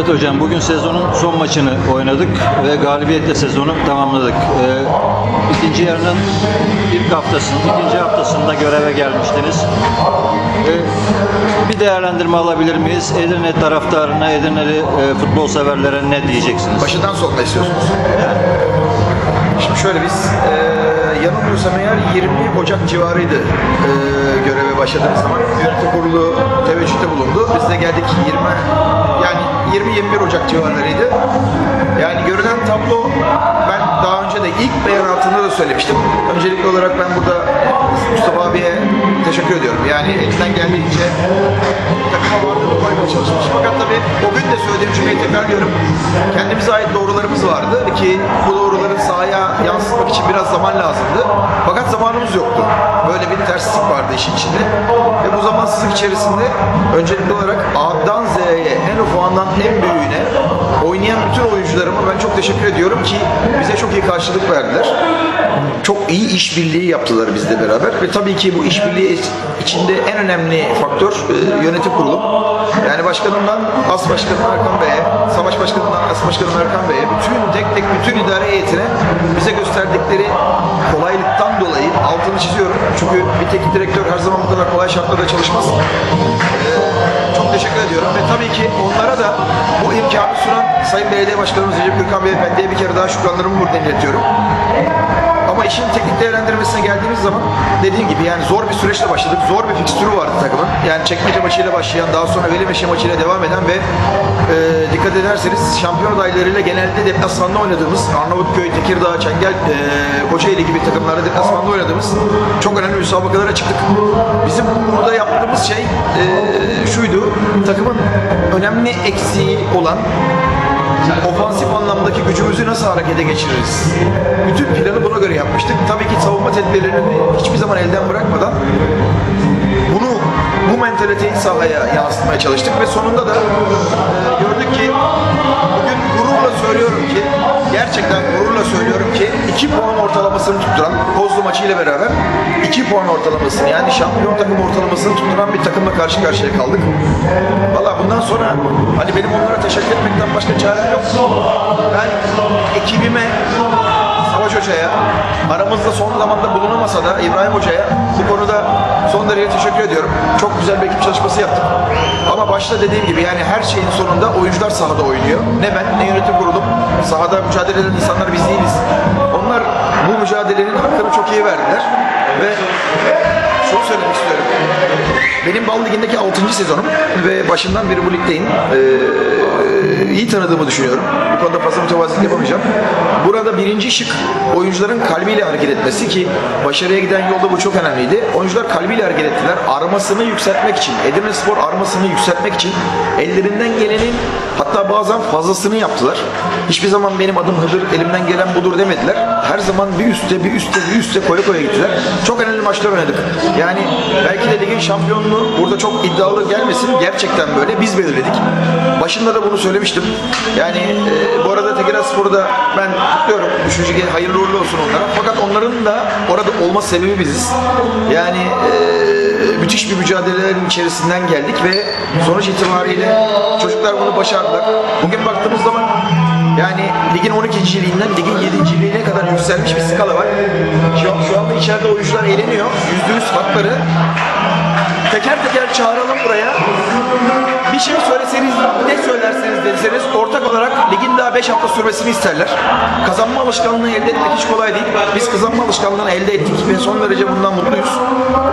Evet hocam bugün sezonun son maçını oynadık ve galibiyetle sezonu tamamladık. Ee, ikinci yarının ilk haftasında, ikinci haftasında göreve gelmiştiniz. Ee, bir değerlendirme alabilir miyiz? Edirne taraftarına, Edirneli e, futbol severlere ne diyeceksiniz? Başından sonuna istiyorsunuz. Şimdi şöyle biz e, yanılmıyorsam eğer 20 Ocak civarıydı e, göreve başladığımız zaman. Yönetim kurulu teveccühte bulundu. Biz de geldik 20 yani 20-21 Ocak civarlarıydı. Yani görünen tablo ben daha önce de ilk beyanatında da söylemiştim. Öncelikli olarak ben burada Mustafa abiye teşekkür ediyorum. Yani elinden geldiğince takıma varlığını koymaya çalışmış. Fakat tabii o gün de söylediğim cümleyi tekrarlıyorum. Kendimize ait doğrularımız vardı ki bu sahaya yansıtmak için biraz zaman lazımdı. Fakat zamanımız yoktu. Böyle bir terslik vardı işin içinde. Ve bu zamansızlık içerisinde öncelikli olarak A'dan Z'ye, en ufağından en oynayan bütün oyuncularıma ben çok teşekkür ediyorum ki bize çok iyi karşılık verdiler. Çok iyi işbirliği yaptılar bizle beraber ve tabii ki bu işbirliği içinde en önemli faktör e, yönetim kurulu. Yani başkanımdan as başkanım Erkan Bey'e, savaş başkanından as başkanım Erkan Bey'e, bütün tek tek bütün idare heyetine bize gösterdikleri kolaylıktan dolayı altını çiziyorum. Çünkü bir teknik direktör her zaman bu kadar kolay şartlarda çalışmaz. Çok teşekkür ediyorum ve tabii ki onlara da bu imkanı sunan Sayın Belediye Başkanımız Recep Gürkan Beyefendi'ye bir kere daha şükranlarımı buradan iletiyorum. Ama işin teknik değerlendirmesine geldiğimiz zaman dediğim gibi yani zor bir süreçle başladık. Zor bir fikstürü vardı takımın. Yani çekmece maçıyla başlayan, daha sonra Velimeşe maçıyla devam eden ve e, dikkat ederseniz şampiyon adaylarıyla genelde deplasmanda oynadığımız Arnavutköy, Tekirdağ, Çengel, e, Kocaeli gibi takımlarda deplasmanda oynadığımız çok önemli müsabakalara çıktık. Bizim burada yaptığımız şey e, şuydu. Takımın önemli eksiği olan ofansif anlamdaki gücümüzü nasıl harekete geçiririz? Bütün planı buna göre yapmıştık. Tabii ki savunma tedbirlerini hiçbir zaman elden bırakmadan bunu bu mentaliteyi sahaya yansıtmaya çalıştık ve sonunda da e, gördük ki bugün gururla söylüyorum ki gerçekten gururla söylüyorum ki 2 puan ortalamasını tutturan Kozlu maçıyla beraber 2 puan ortalamasını yani şampiyon takım ortalamasını tutturan bir takımla karşı karşıya kaldık. Valla bundan sonra hani benim onlara teşekkür etmekten başka çarem yok. Ben ekibime Savaş Hoca'ya, aramızda son zamanda bulunamasa da İbrahim Hoca'ya bu konuda son derece teşekkür ediyorum. Çok güzel bir ekip çalışması yaptık. Ama başta dediğim gibi yani her şeyin sonunda oyuncular sahada oynuyor. Ne ben ne yönetim kurulum. Sahada mücadele eden insanlar biz değiliz. Onlar bu mücadelenin hakkını çok iyi verdiler. Ve şunu söylemek istiyorum. Benim Bal Ligi'ndeki 6. sezonum ve başından beri bu ligdeyim. Ee, iyi tanıdığımı düşünüyorum. Bu konuda fazla mütevazilik yapamayacağım. Burada birinci şık oyuncuların kalbiyle hareket etmesi ki başarıya giden yolda bu çok önemliydi. Oyuncular kalbiyle hareket ettiler. Armasını yükseltmek için, Edirne Spor armasını yükseltmek için ellerinden gelenin hatta bazen fazlasını yaptılar. Hiçbir zaman benim adım Hıdır, elimden gelen budur demediler. Her zaman bir üste, bir üste, bir üste koya koya gittiler. Çok önemli maçlar oynadık. Yani belki de ligin şampiyonluğu burada çok iddialı gelmesin. Gerçekten böyle. Biz belirledik. Başında da bunu söylemiştim. Yani e, bu arada Tekirdağ Spor'u da ben kutluyorum. Kez hayırlı uğurlu olsun onlara. Fakat onların da orada olma sebebi biziz. Yani e, müthiş bir mücadelelerin içerisinden geldik ve sonuç itibariyle çocuklar bunu başardılar. Bugün baktığımız zaman yani ligin 12. liginden ligin 7. liğine kadar yükselmiş bir skala var. Şu, şu anda içeride oyuncular eğleniyor. %100 hakları. Teker teker çağıralım buraya. Bir şey söyleseniz, söylerseniz deseniz ortak olarak ligin daha 5 hafta sürmesini isterler. Kazanma alışkanlığını elde etmek hiç kolay değil. Biz kazanma alışkanlığını elde ettik ve son derece bundan mutluyuz.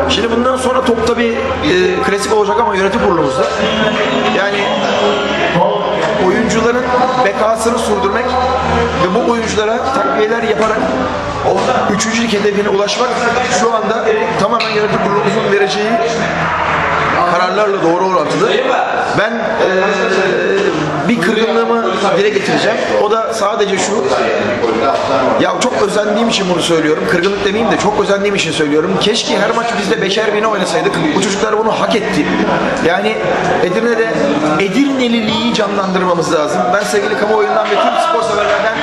Şimdi bundan sonra top tabii e, klasik olacak ama yönetim kurulumuzda. Yani oyuncuların bekasını sürdürmek ve bu oyunculara takviyeler yaparak o üçüncülük hedefine ulaşmak şu anda tamamen yönetim kurulumuzun vereceği kararlarla doğru orantılı. Ben eee, bir kırgınlığımı dile getireceğim. O da sadece şu. Ya çok özendiğim için bunu söylüyorum. Kırgınlık demeyeyim de çok özendiğim için söylüyorum. Keşke her maç bizde beşer bine oynasaydık. Bu çocuklar bunu hak etti. Yani Edirne'de Edirneliliği canlandırmamız lazım. Ben sevgili kamuoyundan ve tüm spor severlerden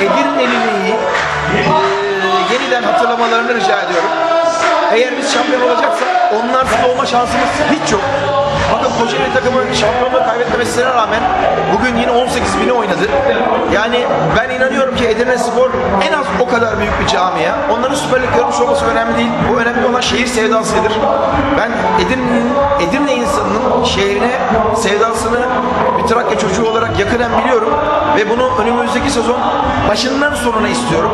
Edirneliliği eee, yeniden hatırlamalarını rica ediyorum. Eğer biz şampiyon olacaksak onlarsız olma şansımız hiç yok. Bakın Kocaeli takımı şampiyonluğu kaybetmemesine rağmen bugün yine 18 bini oynadı. Yani ben inanıyorum ki Edirne Spor en az o kadar büyük bir camia. Onların Süper Lig görmüş olması önemli değil. Bu önemli olan şehir sevdasıdır. Ben Edirne'nin Edirne insanının şehrine sevdasını bir Trakya çocuğu olarak yakından biliyorum ve bunu önümüzdeki sezon başından sonuna istiyorum.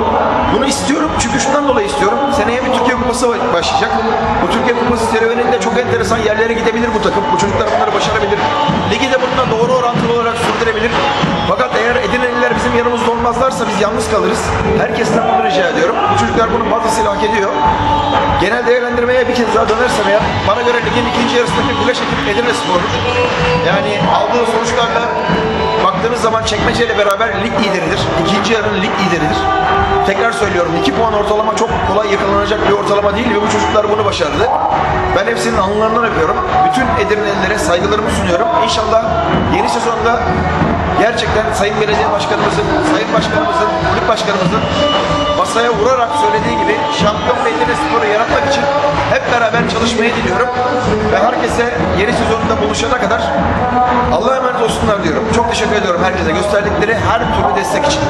Bunu istiyorum çünkü şundan dolayı istiyorum. Seneye bir Türkiye Kupası başlayacak. Bu Türkiye Kupası serüveninde çok enteresan yerlere gidebilir bu takım. Bu çocuklar bunları başarabilir. Ligi de bununla doğru orantılı olarak sürdürebilir. Fakat eğer Edirneliler bizim yanımızda olmazlarsa biz yalnız kalırız. Herkesten bunu rica ediyorum. Bu çocuklar bunu fazlasıyla hak ediyor. Genel değerlendirmeye bir kez daha dönersem eğer bana göre ligin ikinci yarısındaki flash ekip Edirne Spor'dur. Yani aldığı sonuçlarla zaman Çekmece ile beraber lig lideridir. İkinci yarının lig lideridir. Tekrar söylüyorum 2 puan ortalama çok kolay yakalanacak bir ortalama değil ve bu çocuklar bunu başardı. Ben hepsinin anılarından öpüyorum. Bütün Edirnelilere saygılarımı sunuyorum. İnşallah yeni sezonda gerçekten Sayın Belediye Başkanımızın, Sayın Başkanımızın, kulüp başkanımızın masaya vurarak söylediği gibi şampiyon ve Edirne Spor'u yaratmak için hep beraber çalışmayı diliyorum. Ve herkese yeni sezonunda buluşana kadar Allah'a emanet olsunlar diyorum. Çok teşekkür ediyorum herkese gösterdikleri her türlü destek için.